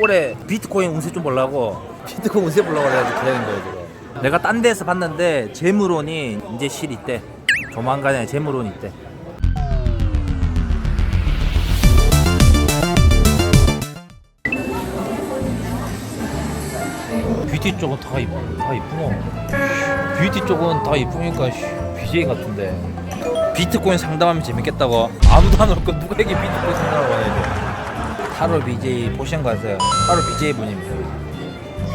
올해 비트코인 운세 좀 보려고. 비트코인 운세 보려고 해가지고 기다린 거예요 지금. 내가 딴 데서 봤는데 재물원이 이제 실 있대. 조만간에 재물원 있대. 뷰티 쪽은 다 이쁘 다 이쁘노? 뷰티 쪽은 다 이쁘니까 씨, BJ 같은데. 비트코인 상담하면 재밌겠다고. 아무도 안 올 거 누구에게 비트코인 상담을 원해 8월 BJ 보신 거 같아요. 8월 BJ 분입니다.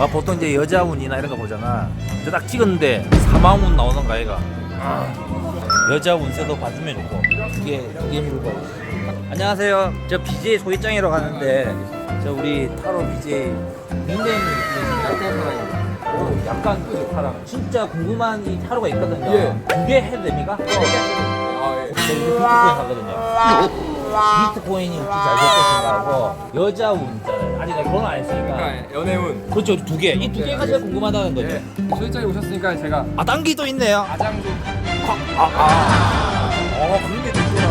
아, 보통 이제 여자운이나 이런 거 보잖아. 근데 딱 찍었는데 사망운 나오는 거 아이가. 아, 여자 운세도 봐주면 좋고. 이게 이게 물고 안녕하세요. 저 BJ 소개장이라고 하는데 저 우리 타로 BJ 굉장히 오, 약간 그 타로? 진짜 궁금한 이 타로가 있거든요. 예. 두개 해도 됩니까? 아, 예. 저 이거 비트코인 하거든요 비트코인이 혹시 잘 될 것인가 하고. 여자 운 있잖아요. 아직 나 결혼 안 했으니까. 그러니까 연애운. 그렇죠. 두 개. 이 두 개가 제일 궁금하다는 거죠 예. 소유자에 오셨으니까 제가 아딴게또 있네요. 가장도 아아 어 그런 게 있구나.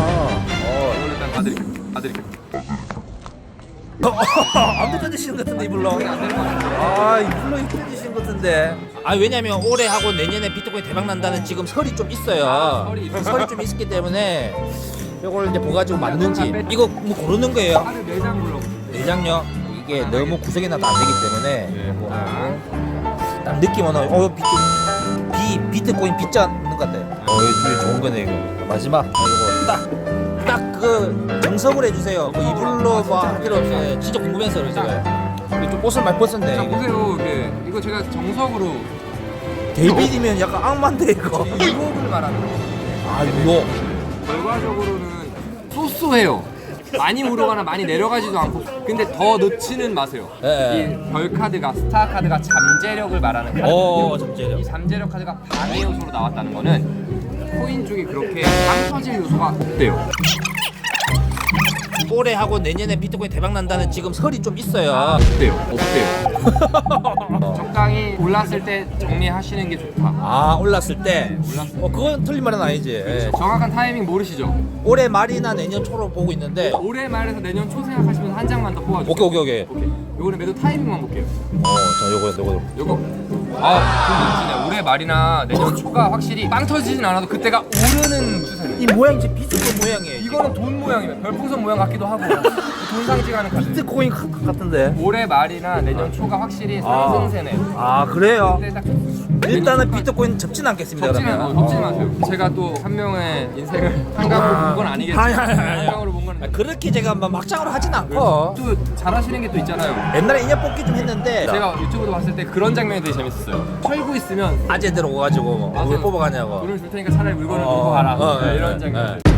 어 이걸 일단 봐드릴게요. 봐드릴게요. 안 던지시는 것 같은데 이불로 안 되는 것 같은데. 아 이불로 던지시는 것 같은데. 아 왜냐면 올해 하고 내년에 비트코인 대박 난다는 지금 설이 좀 있어요. 아, 설이 있어요. 설이 좀 있기 때문에 이걸 이제 좀 맞는지 이거 뭐 고르는 거예요 네장 불러보세요. 내장력 이게 너무 구석이 나도 안 되기 때문에 네. 아. 딱 느낌 오는 어 비트 비 비트코인 빗자 있는 것 같아. 어 이거 좋은 거네 이거. 마지막 아, 이거 딱딱 그 정석을 해주세요. 뭐 이불로 뭐할 필요 없어요. 진짜 궁금해서 그래 제가. 근데 좀 옷을 많이 벗었네. 자. 보세요. 이게 이거 제가 정석으로 데이비드면 약간 악마인데 이거. 유혹을 말하는 거예요. 아 이거. 결과적으로는 쏘쏘해요. 많이 오르거나 많이 내려가지도 않고 근데 더 넣지는 마세요. 예. 이 별 카드가 스타 카드가 잠재력을 말하는 카드. 어 잠재력. 이 잠재력 카드가 방해 요소로 나왔다는 거는 코인 쪽이 그렇게 빵 터질 요소가 없대요. 올해 하고 내년에 비트코인 대박 난다는 지금 설이 좀 있어요. 없대요. 없대요. 적당히 올랐을 때 정리하시는 게 좋다. 아 올랐을 때. 올랐을 때. 어 그건 틀린 말은 아니지. 예. 정확한 타이밍 모르시죠? 올해 말이나 내년 초로 보고 있는데. 올해 말에서 내년 초 생각하시면 한 장만 더 뽑아주세요. 오케이 오케이 오케이. 오케이. 요거는 매도 타이밍만 볼게요. 어자 요거 요거. 요거. 아, 그 멋지네. 올해 말이나 내년 초가 확실히 빵 터지진 않아도 그때가 오르는 추세네. 이 모양이 비트코인 모양이에요. 이거는 돈 모양이에요. 별풍선 모양 같기도 하고 돈 상징하는 카드. 비트코인 카- 같은데. 올해 말이나 내년 초가 확실히 상승세네. 아 그래요? 근데 딱 일단은 비트코인 접진 않겠습니다. 접지는 그러면. 어, 접지 마세요. 제가 또 한 명의 인생을 한강으로 본 건 아니겠죠. 아니, 아니, 아니, 아니. 한강으로 본 건 아. 그렇게 제가 막 막장으로 하진 않고 또 잘하시는 게 또 있잖아요. 옛날에 인연 뽑기 좀 했는데 제가 유튜브도 봤을 때 그런 장면이 되게 재밌었어요. 털고 있으면 아재들 오가지고 뭐 맞아요. 왜 뽑아가냐고. 돈을 줄 테니까 차라리 물건을 어, 놓고 가라. 어, 네, 예, 이런 예, 장면. 예.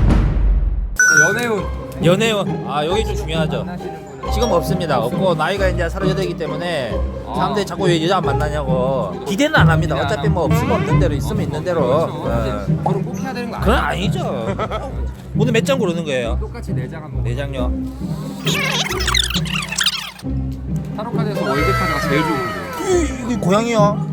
연애운 연애원 아 여기 좀 중요하죠. 지금 없습니다. 없고 나이가 이제 38이기 때문에 아. 사람들이 자꾸 왜 여자 안 만나냐고 기대는 안 합니다. 어차피 뭐 없으면 없는 대로 있으면 있는 대로. 그렇죠. 예. 이제 결혼 꼭 해야 되는 거 그건? 아니죠. 오늘 몇 장 고르는 거예요? 똑같이 내장 한번. 내장요. 타로 카드에서 월드 카드가 제일 좋은 거예요. 이게 고양이야.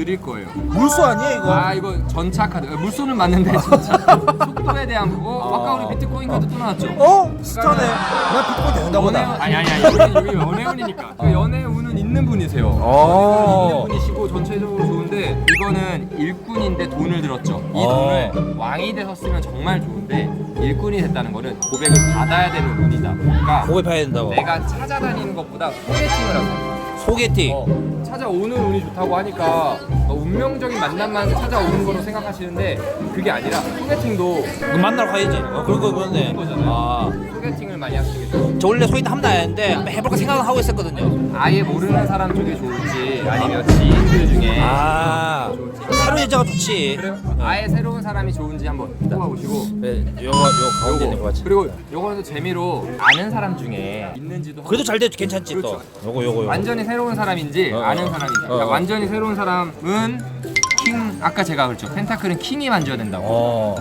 느릴 거예요. 물소 아니에요 이거? 아 이거 전차 카드 아, 물소는 맞는데 진짜 속도에 대한 거 아까 우리 비트코인 카드 또 나왔죠 어? 스타네. 나 비트코인 되는가 연애운 보다. 아니 아니 아니 여기 연애운이니까 그 연애운은 있는 분이세요 어. 있는 분이시고 전체적으로 좋은데 이거는 일꾼인데 돈을 들었죠 이 어. 돈을 왕이 돼서 쓰면 정말 좋은데 일꾼이 됐다는 거는 고백을 받아야 되는 운이다 그러니까 고개 파야 된다고. 내가 찾아다니는 것보다 소개팅을 하고 소개팅. 어, 찾아오는 운이 좋다고 하니까 어, 운명적인 만남만 찾아오는 거로 생각하시는데 그게 아니라 소개팅도 그 만나러 가야지. 어, 그거 그렇네. 아. 소개팅을 많이 좋아요. 저 원래 소개팅 했는데 한번 해볼까 생각을 하고 있었거든요. 아예 모르는 사람 쪽에 좋은지 아니면 지인들 중에 아. 새로운 여자가 좋지. 그래요? 아예 새로운 사람이 좋은지 한번 뽑아보시고 네, 요거 요 가운데 있는 거 같이. 그리고 요거는 재미로 아는 사람 중에 있는지도 그래도 잘 돼도 괜찮지 또. 그렇죠. 요거 요거 요거. 완전히 새로운 사람인지 어, 아는 어. 사람인지 어, 어. 완전히 새로운 사람은 킹 아까 제가 그랬죠 펜타클은 킹이 만져야 된다고 어.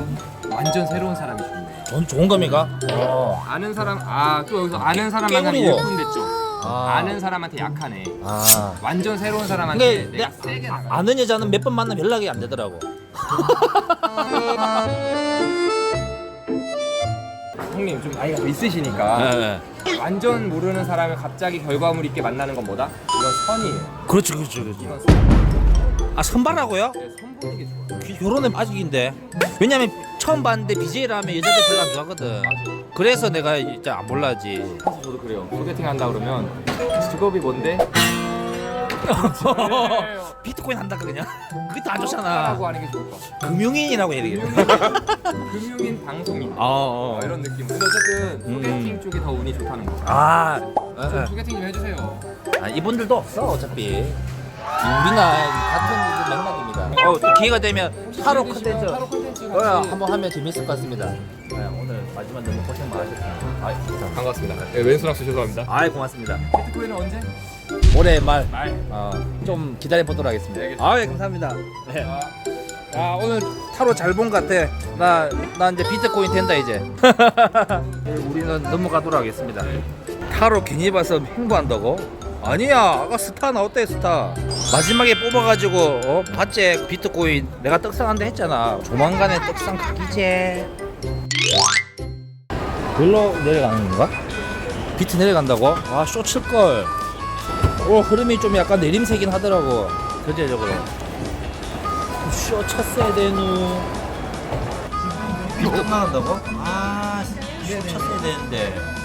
완전 새로운 사람이 좋네 전 좋은 겁니까? 어. 아는 사람 아 또 여기서 아는 사람 만나면 깨물이고. 됐죠 아. 아는 사람한테 약하네 아. 완전 새로운 사람한테 근데 내가 세게 나가 아는 여자는 몇 번 만나면 연락이 안 되더라고. 형님 좀 나이가 더 있으시니까 네. 완전 모르는 사람을 갑자기 결과물 있게 만나는 건 뭐다? 이건 선이에요. 그렇죠, 그렇죠, 그렇죠. 이건 선. 아 선발하고요? 네, 선 보는 게 좋아요. 결혼은 아직인데. 왜냐면 처음 봤는데 BJ를 하면 여자들 별로 안 좋아하거든. 그래서 내가 진짜 안 몰라지. 사실 저도 그래요. 소개팅 한다 그러면 직업이 뭔데? 비트코인 한다 그냥. 그게 더안 좋잖아. 라고 하는 게 좋을 것 같아. 금융인이라고 해야 되겠네. 금융인, 금융인 방송인. 아, 어. 어, 이런 느낌. 근데 어쨌든 음. 소개팅 쪽이 더 운이 좋다는 거죠. 아, 좀 소개팅 좀 해주세요. 아, 이분들도 없어 어차피. 우리나 같은 그 맥락입니다. 어, 또 기회가 되면 타로 컨텐츠 어. 한번 하면 재밌을 것 같습니다. 네, 오늘 마지막 너무 고생 많으셨습니다. 아, 반갑습니다. 네, 왼손 학수 죄송합니다. 아이 고맙습니다. 비트코인은 언제? 올해 말, 말. 어, 좀 기다려 보도록 하겠습니다. 네. 아, 예, 감사합니다. 네. 아, 야, 오늘 타로 잘 본 것 같아. 나, 나 이제 비트코인 된다 이제. 우리는 넘어가도록 하겠습니다. 타로 괜히 봐서 행보한다고? 아니야, 아까 스타 나왔대 스타. 마지막에 뽑아가지고 어 봤지 비트코인 내가 떡상한다 했잖아. 조만간에 떡상 가기제. 별로 내려가는 건가? 비트 내려간다고? 아, 쇼 칠걸. 어, 흐름이 좀 약간 내림세긴 하더라고. 전체적으로. 쇼 쳤어야 되누. 비트 나간다고? 아, 쇼 쳤어야 되는데.